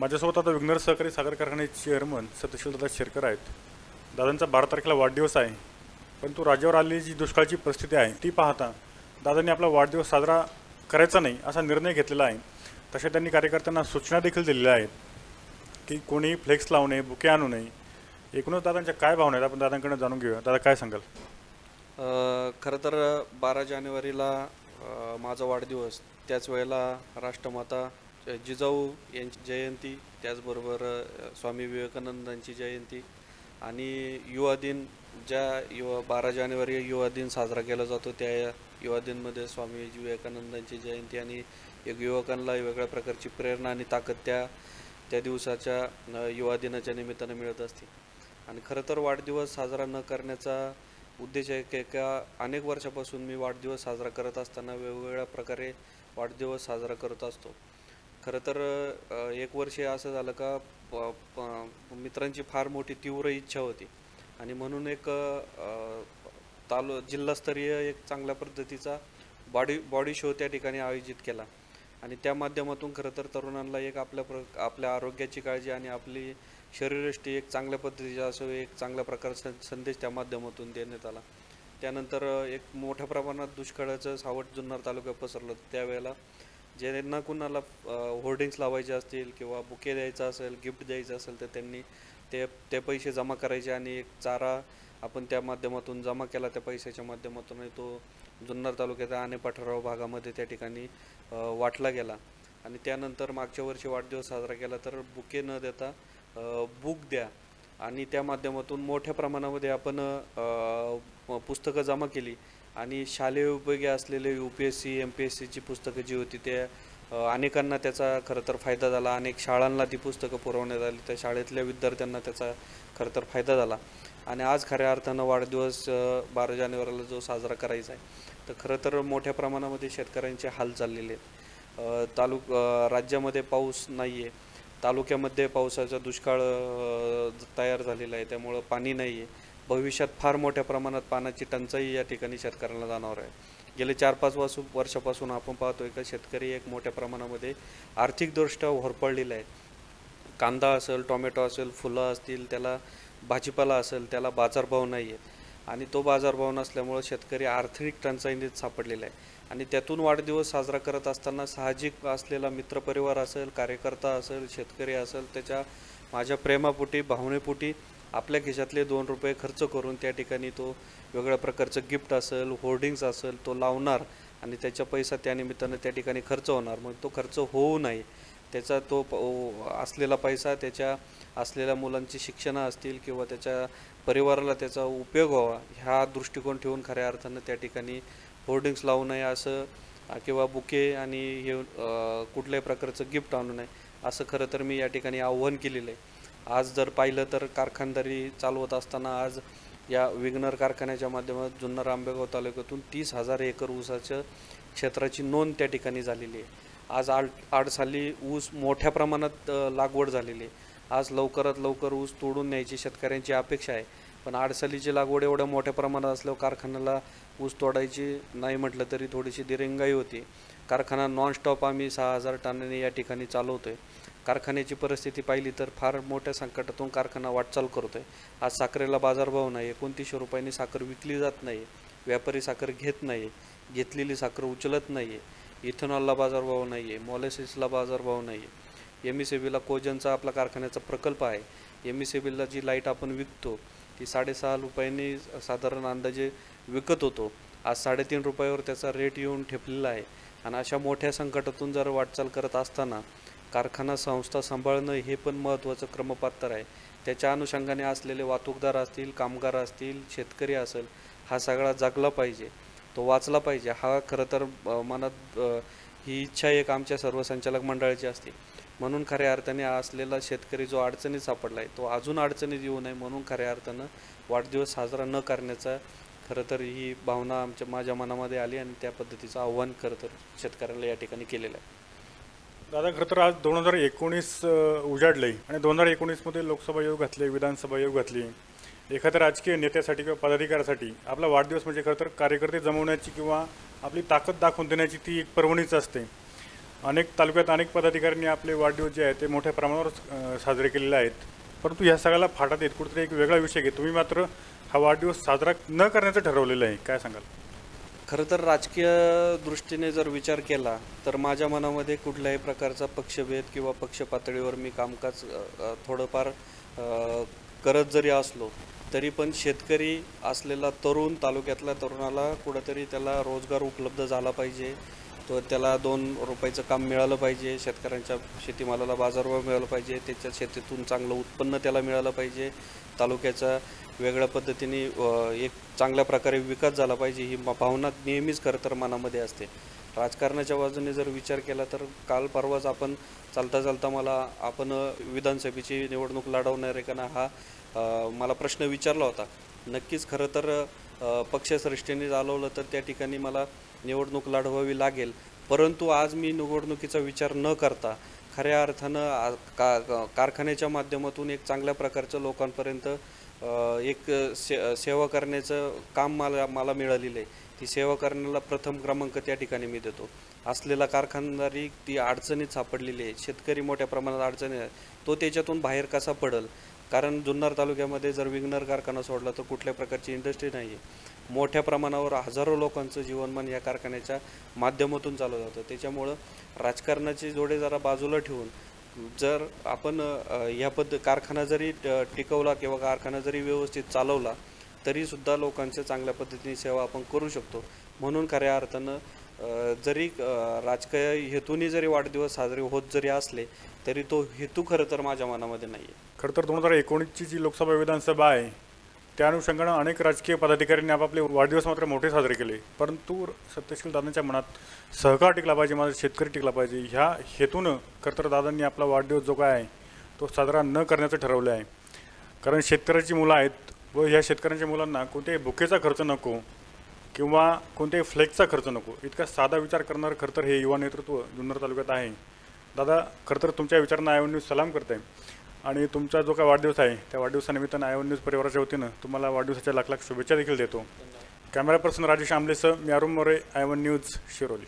माझ्यासोबत आता विघ्नर सहकारी साखर कारखान्याचे चेअरमन सत्यशील दादा शेरकर आहेत. दादांचा बारा तारखेला वाढदिवस आहे परंतु राज्यावर आलेली जी दुष्काळाची परिस्थिती आहे ती पाहता दादांनी आपला वाढदिवस साजरा करायचा नाही असा निर्णय घेतलेला आहे. तशा त्यांनी कार्यकर्त्यांना सूचना देखील दिलेल्या आहेत की कोणी फ्लेक्स लावू नये बुके आणू नये. एकूणच दादांच्या काय भावना आहेत? आपण दादांकडे जाणून घेऊया. दादा काय सांगाल? खरं तर बारा जानेवारीला माझा वाढदिवस त्याच वेळेला राष्ट्रमाता जिजाऊ यांची जयंती त्याचबरोबर स्वामी विवेकानंदांची जयंती आणि युवा दिन ज्या युवा बारा जानेवारी युवा दिन साजरा केला जातो त्या युवा दिनमध्ये स्वामी विवेकानंदांची जयंती आणि एक युवकांना वेगळ्या प्रकारची प्रेरणा आणि ताकद त्या त्या दिवसाच्या युवा दिनाच्या निमित्तानं मिळत असते. आणि खरं तर वाढदिवस साजरा न करण्याचा उद्देश आहे की एका अनेक वर्षापासून मी वाढदिवस साजरा करत असताना वेगवेगळ्या प्रकारे वाढदिवस साजरा करत असतो. खरं तर एक वर्ष असं झालं का प- प- मित्रांची फार मोठी तीव्र इच्छा होती. आणि म्हणून एक तालु जिल्हास्तरीय एक चांगल्या पद्धतीचा बॉडी बॉडी शो त्या ठिकाणी आयोजित केला. आणि त्या माध्यमातून खरं तर तरुणांना एक आपल्या प्र आपल्या आरोग्याची काळजी आणि आपली शरीरष्टी एक चांगल्या पद्धतीचा असो एक चांगल्या प्रकारचा संदेश त्या माध्यमातून देण्यात आला. त्यानंतर एक मोठ्या प्रमाणात दुष्काळाचं सावट जुन्नर तालुक्यात पसरलं. त्यावेळेला ज्यांना कुणाला होर्डिंग्स लावायचे असतील किंवा बुके द्यायचा असेल गिफ्ट द्यायचं असेल तर त्यांनी ते ते पैसे जमा करायचे आणि एक चारा आपण त्या माध्यमातून जमा केला त्या पैशाच्या माध्यमातून आणि तो जुन्नर तालुक्याच्या आणे पठाराव भागामध्ये त्या ठिकाणी वाटला गेला. आणि त्यानंतर मागच्या वर्षी वाढदिवस साजरा केला तर बुके न देता बुक द्या. आणि त्या माध्यमातून मोठ्या प्रमाणामध्ये आपण पुस्तकं जमा केली. आणि शालेय उपयोगी असलेले U P S C M P S सीची पुस्तकं जी होती ते अनेकांना त्याचा खरं तर फायदा झाला. अनेक शाळांना ती पुस्तकं पुरवण्यात आली. त्या शाळेतल्या विद्यार्थ्यांना त्याचा खरं तर फायदा झाला. आणि आज खऱ्या अर्थानं वाढदिवस बारा जानेवारीला जो साजरा करायचा आहे तर खरं तर मोठ्या प्रमाणामध्ये शेतकऱ्यांचे हाल चाललेले आहेत. तालुक राज्यामध्ये पाऊस नाही आहे तालुक्यामध्ये पावसाचा दुष्काळ तयार झालेला आहे. त्यामुळं पाणी नाही आहे भविष्यात फार मोठ्या प्रमाणात पाण्याची टंचाई या ठिकाणी शेतकऱ्यांना जाणार आहे. गेले चार पाच वर्ष वर्षापासून आपण पाहतोय का शेतकरी एक मोठ्या प्रमाणामध्ये आर्थिकदृष्ट्या होरपळलेला आहे कांदा असेल टोमॅटो असेल फुलं असतील त्याला भाजीपाला असेल त्याला बाजारभाव नाही आहे आणि तो बाजारभाव नसल्यामुळं शेतकरी आर्थिक टंचाईनीत सापडलेला आहे. आणि त्यातून वाढदिवस साजरा करत असताना साहजिक असलेला मित्रपरिवार असेल कार्यकर्ता असेल शेतकरी असेल त्याच्या माझ्या प्रेमापोटी भावनेपोटी आपल्या खिशातले दोन रुपये खर्च करून त्या ठिकाणी तो वेगळ्या प्रकारचं गिफ्ट असेल होर्डिंग्स असेल तो लावणार आणि त्याचा पैसा त्या निमित्तानं त्या ठिकाणी खर्च होणार. मग तो खर्च होऊ नये. त्याचा तो प- असलेला पैसा त्याच्या असलेल्या मुलांची शिक्षणं असतील किंवा त्याच्या परिवाराला त्याचा उपयोग व्हावा ह्या दृष्टिकोन ठेवून खऱ्या अर्थानं त्या ठिकाणी होर्डिंग्स लावू नये असं किंवा बुके आणि हे कुठल्याही प्रकारचं गिफ्ट आणू नये असं खरं तर मी या ठिकाणी आव्हान केलेलं आहे. आज जर पाहिलं तर कारखानदारी चालवत असताना आज या विग्नर कारखान्याच्या माध्यमातून जुन्नर आंबेगाव तालुक्यातून तीस हजार एकर ऊसाच्या क्षेत्राची नोंद त्या ठिकाणी झालेली आहे. आज आड आडसाली ऊस मोठ्या प्रमाणात लागवड झालेली आहे. आज लवकरात लवकर ऊस तोडून न्यायची शेतकऱ्यांची अपेक्षा आहे. पण आडसालीची लागवड एवढ्या मोठ्या प्रमाणात असल्यावर कारखान्याला ऊस तोडायची नाही म्हटलं तरी थोडीशी दिरंगाई होती. कारखाना नॉनस्टॉप आम्ही सहा हजार टनाने या ठिकाणी चालवतो आहे कारखान्याची परिस्थिती पाहिली तर फार मोठ्या संकटातून कारखाना वाटचाल करतो आहे आज साखरेला बाजारभाव नाही आहे कोणतीशे रुपयांनी साखर विकली जात नाही व्यापारी साखर घेत नाही आहे घेतलेली साखर उचलत नाही आहे इथेनॉलला बाजारभाव नाही आहे मॉलेसिसला बाजारभाव नाही आहे एम ई सी बीला कोजनचा आपला कारखान्याचा प्रकल्प आहे. एम ई सी बीला जी लाइट आपण विकतो ती साडेसहा रुपयांनी साधारण अंदाजे विकत होतो. आज साडेतीन रुपयावर त्याचा रेट येऊन ठेपलेला आहे. आणि अशा मोठ्या संकटातून जर वाटचाल करत असताना कारखाना संस्था सांभाळणं हे पण महत्त्वाचं क्रमपात्र आहे. त्याच्या अनुषंगाने असलेले वाहतूकदार असतील कामगार असतील शेतकरी असेल हा सगळा जगला पाहिजे. तो वाचला पाहिजे. हा खरं तर मनात ही इच्छा एक आमच्या सर्व संचालक मंडळाची असते. म्हणून खऱ्या अर्थाने असलेला शेतकरी जो अडचणीत सापडला आहे तो अजून अडचणीत येऊ नये म्हणून खऱ्या अर्थानं वाढदिवस साजरा न करण्याचा खरं तर ही भावना आमच्या माझ्या मनामध्ये आली आणि त्या पद्धतीचं आव्हान खरं तर शेतकऱ्याला या ठिकाणी केलेलं आहे. दादा खरं तर आज दोन हजार एकोणीस उजाडले आणि दोन हजार एकोणीसमध्ये लोकसभा योग घातले विधानसभा योग घातली. एखाद्या राजकीय नेत्यासाठी किंवा पदाधिकाऱ्यासाठी आपला वाढदिवस म्हणजे खरं तर कार्यकर्ते जमवण्याची किंवा आपली ताकद दाखवून देण्याची ती एक पर्वणीच असते. अनेक तालुक्यात अनेक पदाधिकाऱ्यांनी आपले वाढदिवस जे आहेत ते मोठ्या प्रमाणावर साजरे केलेले आहेत. परंतु ह्या सगळ्याला फाटा देत कुठेतरी एक वेगळा विषय घे. तुम्ही मात्र हा वाढदिवस साजरा न करण्याचं ठरवलेलं आहे. काय सांगाल? खरं तर राजकीय दृष्टीने जर विचार केला तर माझ्या मनामध्ये कुठल्याही प्रकारचा पक्षभेद किंवा पक्ष पातळीवर मी कामकाज थोडंफार करत जरी असलो तरी पण शेतकरी असलेला तरुण तालुक्यातल्या तरुणाला कुठंतरी त्याला रोजगार उपलब्ध झाला पाहिजे. तो त्याला दोन रुपयाचं काम मिळालं पाहिजे शेतकऱ्यांच्या शेतीमालाला बाजारभाव मिळाला पाहिजे त्याच्या शेतीतून चांगलं उत्पन्न त्याला मिळालं पाहिजे. तालुक्याचा वेगळ्या पद्धतीने एक चांगल्या प्रकारे विकास झाला पाहिजे ही भावना नेहमीच खरं तर मनामध्ये असते. राजकारणाच्या बाजूने जर विचार केला तर काल परवाच आपण चालता चालता मला आपण विधानसभेची निवडणूक लढवणार आहे का ना हा मला प्रश्न विचारला होता. नक्कीच खरं तर पक्षश्रेष्ठीने चालवलं तर त्या ठिकाणी मला निवडणूक लढवावी लागेल. परंतु आज मी निवडणुकीचा विचार न करता खऱ्या अर्थानं का कारखान्याच्या माध्यमातून एक चांगल्या प्रकारचं लोकांपर्यंत एक से सेवा करण्याचं काम मला मला मिळालेलं आहे. ती सेवा करण्याला प्रथम क्रमांक त्या ठिकाणी मी देतो. असलेला कारखानदारी ती अडचणीत सापडलेली आहे. शेतकरी मोठ्या प्रमाणात अडचणी आहे तो त्याच्यातून बाहेर कसा पडल? कारण जुन्नर तालुक्यामध्ये जर विग्नर कारखाना सोडला तर कुठल्या प्रकारची इंडस्ट्री नाही आहे मोठ्या प्रमाणावर हजारो लोकांचं जीवनमान या कारखान्याच्या माध्यमातून चालू जातं. त्याच्यामुळं राजकारणाची जोडे जरा बाजूला ठेवून जर आपण ह्या पद्ध कारखाना जरी ट- टिकवला किंवा कारखाना जरी व्यवस्थित चालवला तरीसुद्धा लोकांच्या चांगल्या पद्धतीने सेवा आपण करू शकतो. म्हणून खऱ्या अर्थानं जरी राजकीय हेतूने जरी वाढदिवस साजरे होत जरी असले तरी तो हेतू खरं तर माझ्या मनामध्ये नाही आहे खरं तर दोन हजार एकोणीसची जी लोकसभा विधानसभा आहे त्या अनुषंगानं अनेक राजकीय पदाधिकाऱ्यांनी आपापले वाढदिवस मात्र मोठे साजरे केले. परंतु सत्यशील दादांच्या मनात सहकार टिकला पाहिजे माझा शेतकरी टिकला पाहिजे ह्या हेतूनं खरंतर दादांनी आपला वाढदिवस जो काय आहे तो साजरा न करण्याचं ठरवलं आहे. कारण शेतकऱ्याची मुलं आहेत व ह्या शेतकऱ्यांच्या मुलांना कोणत्याही बुकेचा खर्च नको किंवा कोणत्याही फ्लेक्सचा खर्च नको. इतका साधा विचार करणारं खरंतर हे युवा नेतृत्व जुन्नर तालुक्यात आहे. दादा खरंतर तुमच्या विचारांना आयवन सलाम करते आणि तुमचा जो काय वाढदिवस आहे त्या वाढदिवसानिमित्तानं आयवन न्यूज परिवाराच्या वतीनं तुम्हाला वाढदिवसाच्या लाख लाख शुभेच्छा देखील देतो. कॅमेरा पर्सन राजेश आंबलेसह मी अरुण मोरे आयवन न्यूज शिरोली.